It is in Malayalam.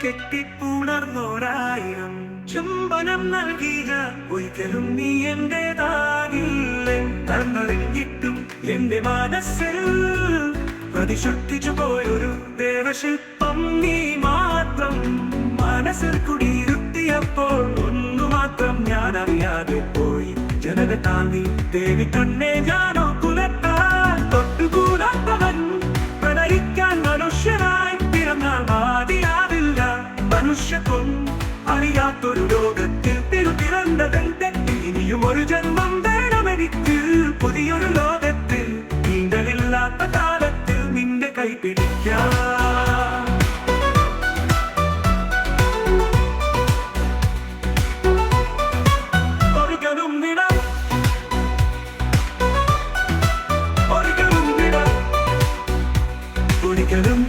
കെട്ടി കെട്ടിപ്പുണർന്നോരായിരം ചുംബനം നൽകിയ ഒരിക്കലും നീ എന്റേതാകില്ല? തന്നറിഞ്ഞിട്ടും എന്റെ മനസ്സിൽ പ്രതിഷ്ഠിച്ചു പോയൊരു ദേവശില്പം നീ മാത്രം. മനസ്സിൽ കുടിയിരുത്തിയപ്പോൾ ഒന്നു മാത്രം ഞാൻ അറിയാതെ പോയി. ജനത താങ്ങി ദേവി കണ്ണെ ഞാനോ മനുഷ്യത്വം അറിയാത്തൊരു ലോകത്തിൽ തിരു പെരുതിറന്നതെന്റെ ഇനിയും ഒരു ജന്മം വേണമെനിക്ക് പുതിയൊരു ലോകത്തിൽ നീന്തലില്ലാത്ത കാലത്തിൽ നിന്റെ കൈ പിടിക്കാം. ഒരിക്കലും